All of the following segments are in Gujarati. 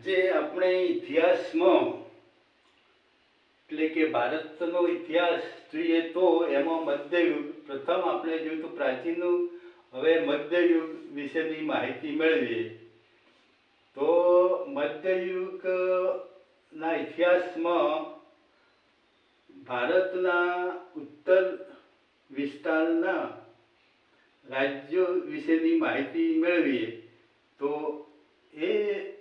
આજે આપણે ઇતિહાસમાં, એટલે કે ભારતનો ઇતિહાસ જોઈએ તો એમાં મધ્યયુગ, પ્રથમ આપણે જોયું તો પ્રાચીનનું, હવે મધ્યયુગ વિશેની માહિતી મેળવીએ. તો મધ્યયુગના ઇતિહાસમાં ભારતના ઉત્તર વિસ્તારના રાજ્યો વિશેની માહિતી મેળવીએ. તો એ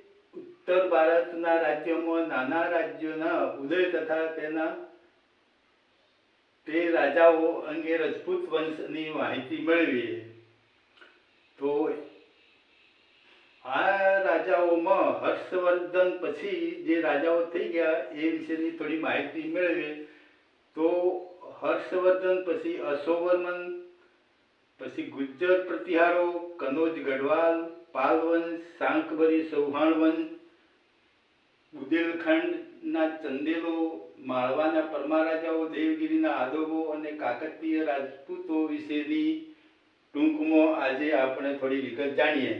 ઉત્તર ભારતના રાજ્યોમાં નાના રાજ્યોના ઉદય તથા તેના તે રાજાઓ અંગે રજપૂત વંશની માહિતી મેળવીએ તો આ રાજાઓમાં હર્ષવર્ધન પછી જે રાજાઓ થઈ ગયા એ વિશેની થોડી માહિતી મેળવીએ તો હર્ષવર્ધન પછી અશોવર્મન પછી ગુજ્જર પ્રતિહારો, કનોજ ગઢવાલ, પાલવંશ શાંકભરી ચૌહાણ વંશ બુદેલખંડના ચંદેલો, માળવાના પરમા રાજાઓ દેવગીરીના આદોબો અને કાકતીય રાજપૂતો વિશેની ટૂંકમાં આજે આપણે થોડી વિગત જાણીએ.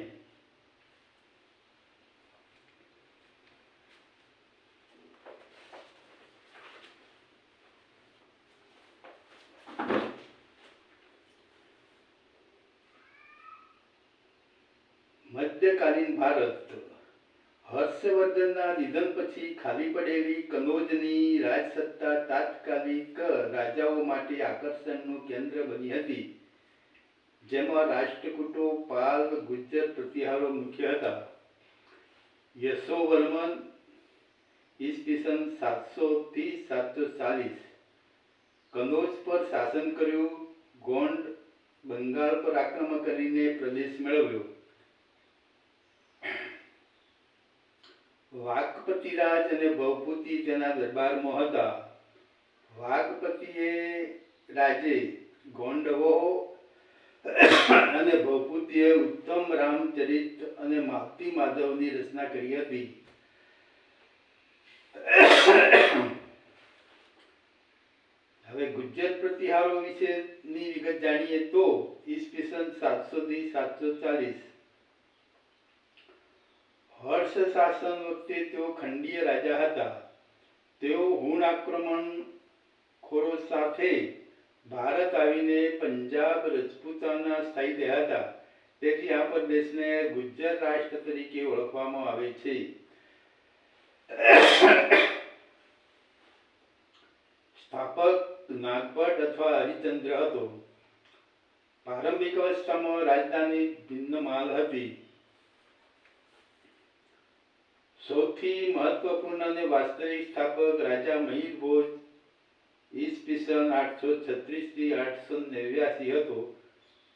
મધ્યકાલીન ભારત હર્ષવર્ધનના નિધન પછી ખાલી પડેલી કનોજની રાજસત્તા તાત્કાલિક રાજાઓ માટે આકર્ષણનું કેન્દ્ર બની હતી, જેમાં રાષ્ટ્રકૂટો, પાલ ગુજ્જર પ્રતિહારો મુખ્ય હતા. યશોવર્મન ઈસવીસન સાતસો થી સાતસો ચાલીસ કનોજ પર શાસન કર્યું, ગોંડ બંગાળ પર આક્રમણ કરીને પ્રદેશ મેળવ્યો. વાઘપતિ રાજ અને ભવપુતિ તેના દરબારમાં હતા. વાઘપતિએ રાજે ગોંડવો અને ભવપુતિએ ઉત્તમ રામચરિત અને માલતી માધવની રચના કરી હતી. હવે ગુજ્જર પ્રતિહારો વિશેની વિગત જાણીએ તો ઈસવીસન સાતસો થી સાતસો ચાલીસ હર્ષ શાસન વખતે તેઓ ખંડીય રાજા હતા. તેઓ હુણ આક્રમણ ખોરો સાથે ભારત આવીને પંજાબ રજપૂતાના સ્થાયી થયા હતા. તેથી આ પ્રદેશને ગુજ્જર રાષ્ટ્ર તરીકે ઓળખવામાં આવે છે. સ્થાપક નાગભટ્ટ અથવા હરિચંદ્ર હતો. પ્રારંભિક અવસ્થામાં રાજધાની ભિન્ન માલ હતી. સૌથી મહત્વપૂર્ણ અને વાસ્તવિક સ્થાપક રાજા મહિર ભોજ ઈસવીસન આઠસો છત્રીસથી આઠસો નેવ્યાસી હતો.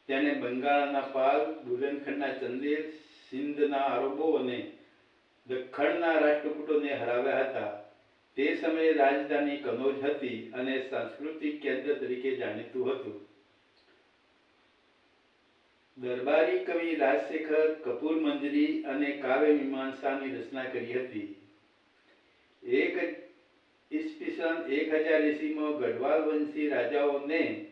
તેને બંગાળના પાલ બુરનખંડના ચંદેલ, સિંધના આરોબો અને દખ્ખણના રાષ્ટ્રકૂટોને હરાવ્યા હતા. તે સમયે રાજધાની કનોજ હતી અને સાંસ્કૃતિક કેન્દ્ર તરીકે જાણીતું હતું. દરબારી કવિ રાજશેખર કપૂર મંજરી અને કાવ્ય મીમાંસાની રચના કરી હતી. એક ઈસવીસન એક હજાર એસીમાં ગઢવાલ વંશી રાજાઓને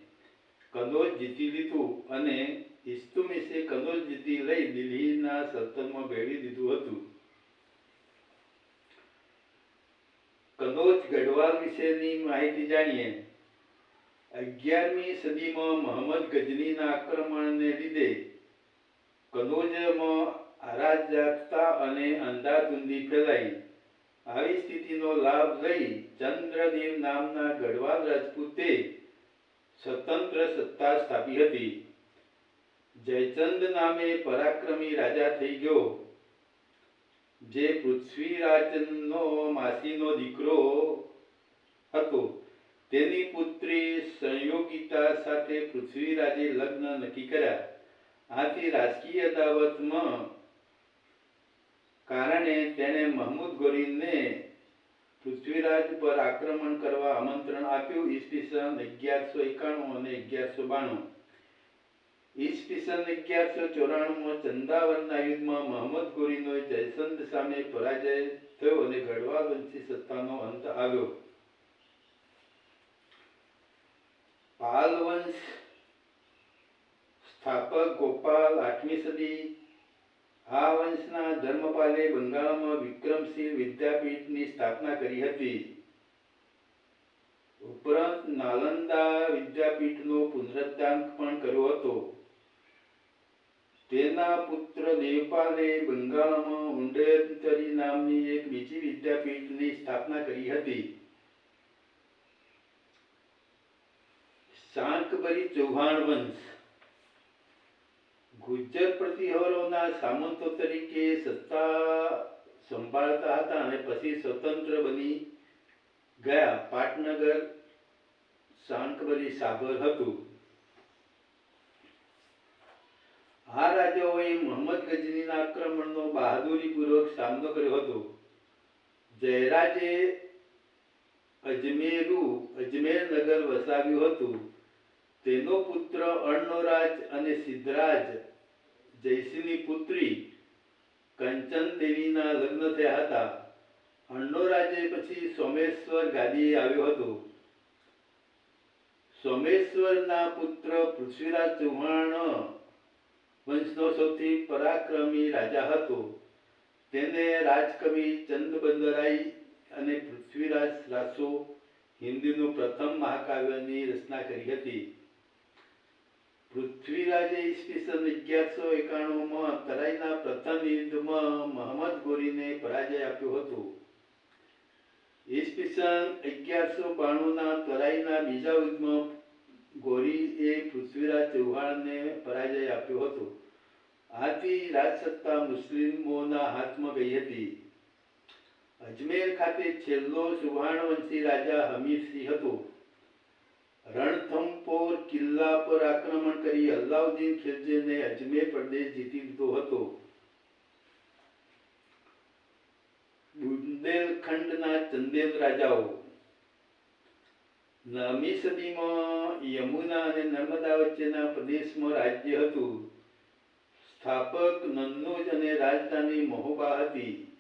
કનોજ જીતી લીધું અને ઇસ્તુમિસે કનોજ જીતી લઈ દિલ્હીના સલ્તનમાં ભેળવી દીધું હતું. કનોજ ગઢવાલ વિશેની માહિતી જાણીએ. અગિયારમી સદીમાં મોહમ્મદ ગજનીના આક્રમણને લીધે કનોજમાં અરાજકતા અને અંધાધૂંધી ફેલાઈ. આવી સ્થિતિનો લાભ લઈ ચંદ્રદેવ નામના ગઢવાલ રાજપૂતે સ્વતંત્ર સત્તા સ્થાપી હતી. જયચંદ નામે પરાક્રમી રાજા થઈ ગયો. જે પૃથ્વીરાજનો માસીનો દીકરો હતો. તેની પુત્રી સંયોગિતા સાથે પૃથ્વીરાજે લગ્ન નક્કી કર્યા. આથી રાજકીય દાવતમાં કારણે તેણે મહમૂદ ગોરીને પૃથ્વીરાજ પર આક્રમણ કરવા આમંત્રણ આપ્યું. ઈસવીસન અગિયારસો એકાણું અને અગિયારસો બાણું. ઈસવીસન અગિયારસો ચોરાણુંમાં ચંદાવરના યુદ્ધમાં મહમ્મદ ગોરીનો જયસંદ સામે પરાજય થયો અને ગઢવાલ વંશી સત્તાનો અંત આવ્યો. પાલ વંશ સ્થાપક ગોપાલ આઠમી સદી. આ વંશના ધર્મપાલે બંગાળમાં વિક્રમશીલ વિદ્યાપીઠની સ્થાપના કરી હતી. ઉપરાંત નાલંદા વિદ્યાપીઠનો પુનરુદ્ધાંક પણ કર્યો હતો. તેના પુત્ર દેવપાલે બંગાળમાં ઉંડેતરી નામની એક બીજી વિદ્યાપીઠની સ્થાપના કરી હતી. શાંકભરી ચૌહાણ વંશ. ગુજ્જર પ્રતિહરોના સામંતો તરીકે સત્તા સંભાળતા હતા અને પછી સ્વતંત્ર બની ગયા પાટનગર. શાંકબરી સાગર હતું. આ રાજાઓએ મોહમ્મદ ગજનીના આક્રમણનો બહાદુરીપૂર્વક સામનો કર્યો હતો. જયરાજે અજમેરુ, અજમેર નગર વસાવ્યું હતું. તેનો પુત્ર અર્ણોરાજ અને સિદ્ધરાજ જયસિંહની પુત્રી કંચન દેવીના લગ્ન થયા હતા. અર્ણોરાજે પછી સોમેશ્વર ગાદીએ આવ્યો હતો. સોમેશ્વરના પુત્ર પૃથ્વીરાજ ચૌહાણ વંશનો સૌથી પરાક્રમી રાજા હતો. તેને રાજકવિ ચંદબંદરાઈ અને પૃથ્વીરાજ રાસો હિન્દીનું પ્રથમ મહાકાવ્યની રચના કરી હતી. પૃથ્વીરાજે ઈસવીસન અગિયારસો એકાણુંમાં તરાઈના પ્રથમ યુદ્ધમાં મહંમદ ગોરીને પરાજય આપ્યો હતો. ઈસવીસન અગિયારસો બાણુંના તરાઈના બીજા યુદ્ધમાં ગોરીએ પૃથ્વીરાજ ચૌહાણને પરાજય આપ્યો હતો. આથી રાજસત્તા મુસ્લિમોના હાથમાં ગઈ હતી. અજમેર ખાતે છેલ્લો સુવર્ણવંશી રાજા હમીરસિંહ હતો. રણથંભોર કિલ્લા પર આક્રમણ કરી અલ્લાઉદ્દીન ખિલજીને અજમેર પ્રદેશ જીતી લીધો હતો. બુંદેલખંડના ચંદેલ રાજાઓ. નવમી સદીમાં યમુના અને નર્મદા વચ્ચેના પ્રદેશમાં રાજ્ય હતું. સ્થાપક નન્નુજ અને રાજધાની મહોબા હતી.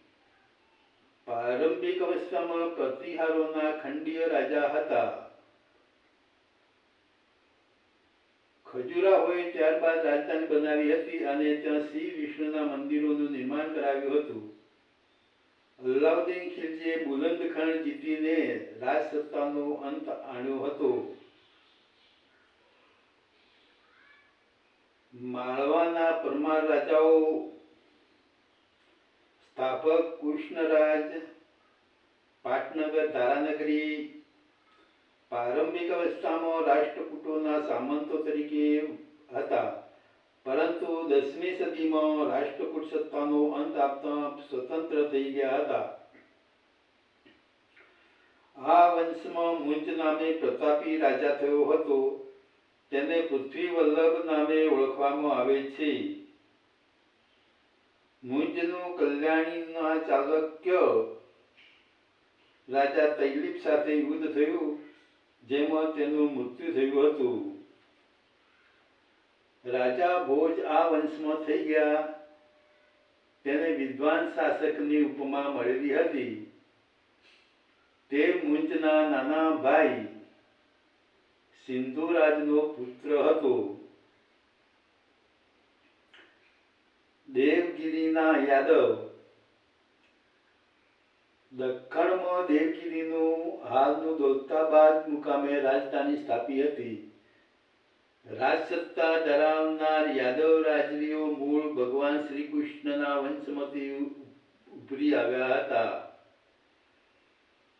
પ્રારંભિક અવસ્થામાં પ્રતિહારોના ખંડીય રાજા હતા. ખજુરાહોએ ત્યારબાદ રાજધાની બનાવી હતી અને ત્યાં શ્રી વિષ્ણુના મંદિરોનું નિર્માણ કરાવ્યું હતું. અલ્લાઉદ્દીન ખિલજીએ બુલંદખંડ જીતીને રાજસત્તાનો અંત આણ્યો હતો. માળવાના પરમાર રાજાઓ, સ્થાપક કૃષ્ણરાજ, પાટનગર ધારાનગરી પ્રારંભિક અવસ્થામાં રાષ્ટ્રકૂટોના સામંતો તરીકે હતા. પરંતુ દસમી સદીમાં રાષ્ટ્રકૂટ સત્તાનો અંત આપતા સ્વતંત્ર થઈ ગયા હતા. આ વંશમાં મુંજ નામે પ્રતાપી રાજા થયો હતો. તેને પૃથ્વી વલ્લભ નામે ઓળખવામાં આવે છે. મુંજનું કલ્યાણીના ચાલક્ય રાજા તૈલીપ સાથે યુદ્ધ થયું. જેમાં તેનું મૃત્યુ થયું હતું. રાજા ભોજ આ વંશમાં થઈ ગયા. તેને વિદ્વાન શાસકની ઉપમા મળેલી હતી. તે મુંજના નાના ભાઈ સિંધુરાજનો પુત્ર હતો. દેવગીરીના યાદવ દખ્ખણમાં દેવગીરીનું હાલનું દોલતાબાદ મુકામે રાજધાની સ્થાપી હતી. રાજસત્તા ધરાવનાર યાદવ રાજવીઓ મૂળ ભગવાન શ્રી કૃષ્ણના વંશમાંથી ઉભરી આવ્યા હતા.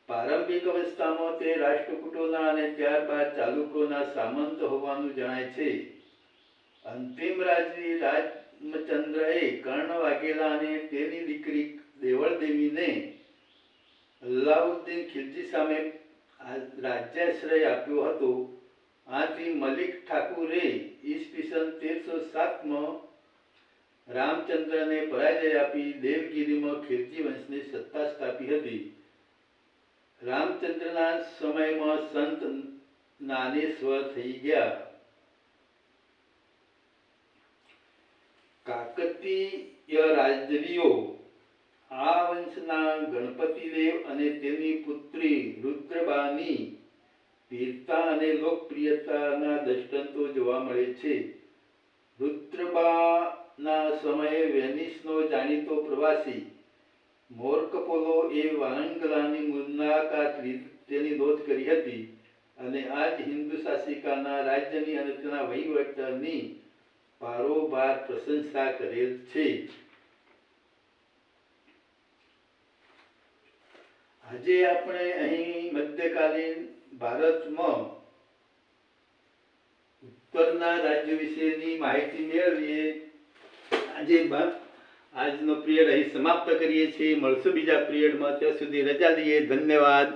પ્રારંભિક અવસ્થામાં તે રાષ્ટ્રકૂટોના અને ત્યારબાદ ચાલુક્યોના સામંત હોવાનું જણાય છે. અંતિમ રાજવી રામચંદ્રએ કર્ણ વાઘેલા અને તેની દીકરી દેવળ દેવીને અલાઉદ્દીન ખિલજી સામે રાજ્યાશ્રય આપ્યો હતો. આથી મલિક ઠાકુરે ઈસવીસન તેરસો સાતમાં રામચંદ્રને પરાજય આપી દેવગીરીમાં ખિલજી વંશની સત્તા સ્થાપી હતી. રામચંદ્રના સમયમાં સંત નાનેશ્વર થઈ ગયા. કાકતીય રાજવીઓ આ વંશના ગણપતિદેવ અને તેની પુત્રી રુદ્રબાની વીરતા અને લોકપ્રિયતાના દ્રષ્ટાંતો જોવા મળે છે. રુદ્રબાના સમયે વેનિસનો જાણીતો પ્રવાસી મોર્કપોલો એ વારંગલાની મુલાકાત તેની નોંધ કરી હતી અને આ જ હિન્દુ શાસિકાના રાજ્યની અને તેના વહીવટની ભારોભાર પ્રશંસા કરેલ છે. આજે આપણે અહીં મધ્યકાલીન ભારતમાં ઉત્તરના રાજ્ય વિશેની માહિતી મેળવીએ. આજે આજનો પિરિયડ અહીં સમાપ્ત કરીએ છીએ. મળશું બીજા પિરિયડમાં. ત્યાં સુધી રજા લઈએ. ધન્યવાદ.